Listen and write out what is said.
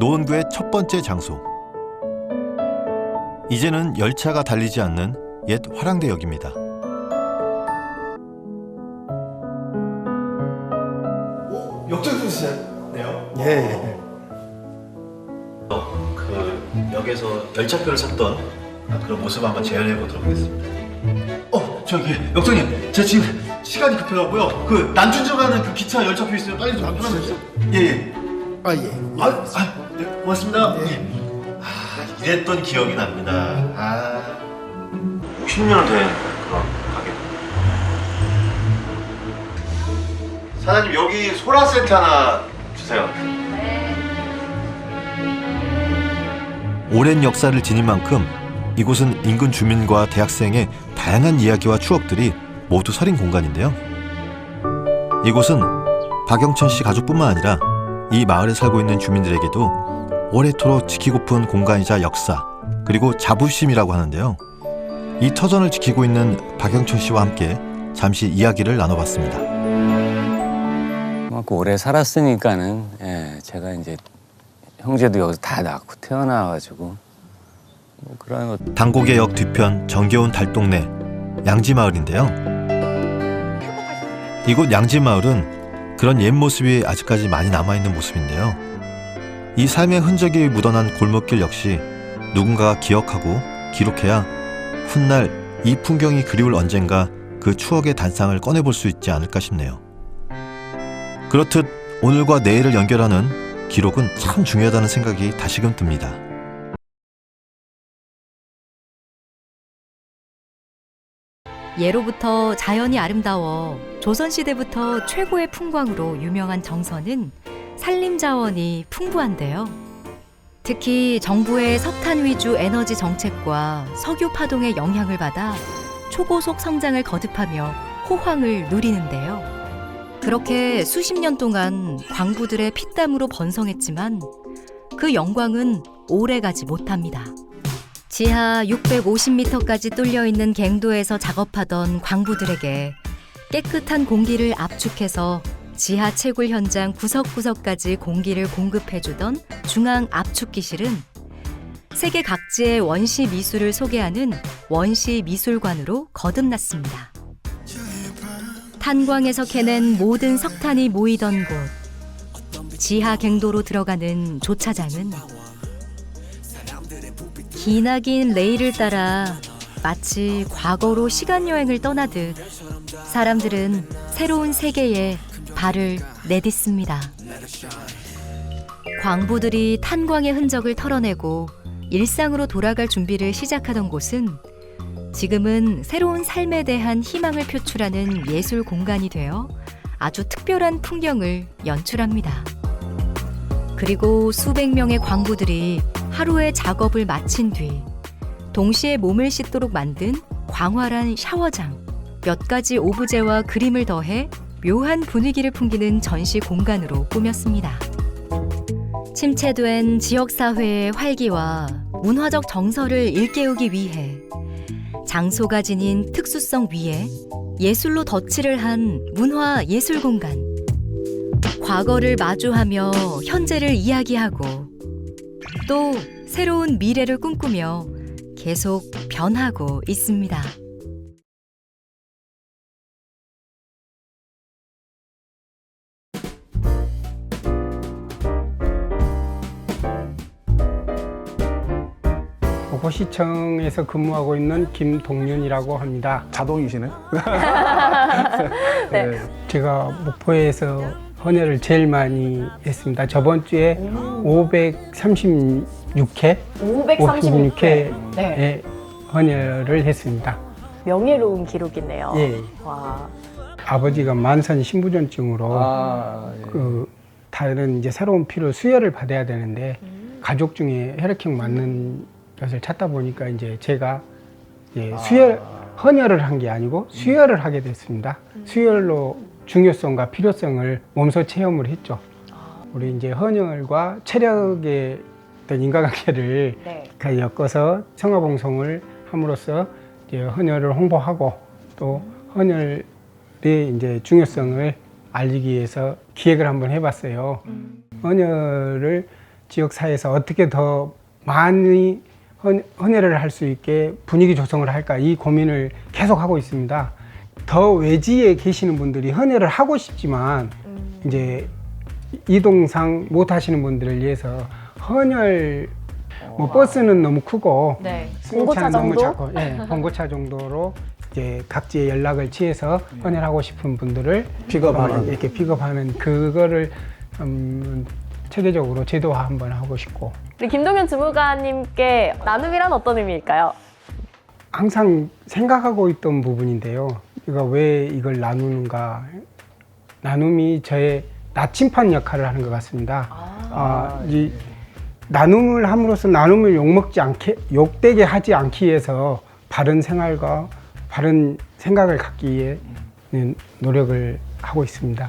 노원구의 첫 번째 장소. 이제는 열차가 달리지 않는 옛 화랑대역입니다. 역전 분이시네요. 예. 그 역에서 열차표를 샀던 그런 모습 한번 재현해 보도록 하겠습니다. 어, 저기 역전님, 제가 지금 시간이 급해가고요. 그 난춘저 가는 그 기차 열차표 있어요. 빨리 좀 편하세요. 예, 예. 아 예. 아, 아, 네, 고맙습니다. 예. 아, 이랬던 기억이 납니다. 아, 10년 된 그런 가게. 사장님 여기 소라 세트 하나 주세요. 오랜 역사를 지닌 만큼 이곳은 인근 주민과 대학생의 다양한 이야기와 추억들이 모두 서린 공간인데요. 이곳은 박영천 씨 가족뿐만 아니라 이 마을에 살고 있는 주민들에게도 오래도록 지키고픈 공간이자 역사 그리고 자부심이라고 하는데요. 이 터전을 지키고 있는 박영천 씨와 함께 잠시 이야기를 나눠봤습니다. 그만큼 오래 살았으니까는 예, 제가 이제 형제도 여기서 다 낳고 태어나가지고 뭐 그런 것 당고개역 뒤편 정겨운 달동네 양지마을인데요. 이곳 양지마을은 그런 옛 모습이 아직까지 많이 남아있는 모습인데요. 이 삶의 흔적이 묻어난 골목길 역시 누군가가 기억하고 기록해야 훗날 이 풍경이 그리울 언젠가 그 추억의 단상을 꺼내볼 수 있지 않을까 싶네요. 그렇듯 오늘과 내일을 연결하는 기록은 참 중요하다는 생각이 다시금 듭니다. 예로부터 자연이 아름다워 조선시대부터 최고의 풍광으로 유명한 정선은 산림자원이 풍부한데요. 특히 정부의 석탄 위주 에너지 정책과 석유 파동의 영향을 받아 초고속 성장을 거듭하며 호황을 누리는데요. 그렇게 수십 년 동안 광부들의 피땀으로 번성했지만 그 영광은 오래 가지 못합니다. 지하 650m까지 뚫려 있는 갱도에서 작업하던 광부들에게 깨끗한 공기를 압축해서 지하 채굴 현장 구석구석까지 공기를 공급해주던 중앙 압축기실은 세계 각지의 원시 미술을 소개하는 원시 미술관으로 거듭났습니다. 탄광에서 캐낸 모든 석탄이 모이던 곳 지하 갱도로 들어가는 조차장은 기나긴 레일을 따라 마치 과거로 시간 여행을 떠나듯 사람들은 새로운 세계에 발을 내딛습니다. 광부들이 탄광의 흔적을 털어내고 일상으로 돌아갈 준비를 시작하던 곳은 지금은 새로운 삶에 대한 희망을 표출하는 예술 공간이 되어 아주 특별한 풍경을 연출합니다. 그리고 수백 명의 광부들이 하루의 작업을 마친 뒤 동시에 몸을 씻도록 만든 광활한 샤워장, 몇 가지 오브제와 그림을 더해 묘한 분위기를 풍기는 전시 공간으로 꾸몄습니다. 침체된 지역 사회의 활기와 문화적 정서를 일깨우기 위해 장소가 지닌 특수성 위에 예술로 덧칠을 한 문화 예술 공간. 과거를 마주하며 현재를 이야기하고 또 새로운 미래를 꿈꾸며 계속 변하고 있습니다. 고시청에서 근무하고 있는 김동윤이라고 합니다. 자동이시네. 네. 제가 목포에서 헌혈을 제일 많이 했습니다. 저번 주에 536회, 536회에 네. 헌혈을 했습니다. 명예로운 기록이네요. 예. 와. 아버지가 만선 신부전증으로 아, 예. 그 다른 이제 새로운 피를 수혈을 받아야 되는데 가족 중에 혈액형 맞는 것을 찾다 보니까 이제 제가 이제 수혈 헌혈을 한 게 아니고 수혈을 하게 됐습니다. 수혈로 중요성과 필요성을 몸소 체험을 했죠. 우리 이제 헌혈과 체력의 어떤 인과관계를 네. 가 엮어서 성화봉송을 함으로써 이제 헌혈을 홍보하고 또 헌혈의 이제 중요성을 알리기 위해서 기획을 한번 해봤어요. 헌혈을 지역 사회에서 어떻게 더 많이 헌- 헌혈을 할 수 있게 분위기 조성을 할까 이 고민을 계속 하고 있습니다. 더 외지에 계시는 분들이 헌혈을 하고 싶지만 이제 이동상 못 하시는 분들을 위해서 헌혈 뭐 버스는 너무 크고 네. 승용차는 봉고차 너무 정도? 작고 예, 봉고차 정도로 이제 각지에 연락을 취해서 헌혈하고 싶은 분들을 픽업하는 이렇게 픽업하는 그거를 음, 체계적으로 제도화 한번 하고 싶고 우리 김동현 주무관님께 나눔이란 어떤 의미일까요? 항상 생각하고 있던 부분인데요. 이거 왜 이걸 나누는가? 나눔이 저의 나침판 역할을 하는 것 같습니다. 아, 이 나눔을 함으로써 나눔을 욕먹지 않게 욕되게 하지 않기 위해서 바른 생활과 바른 생각을 갖기 위해 노력을 하고 있습니다.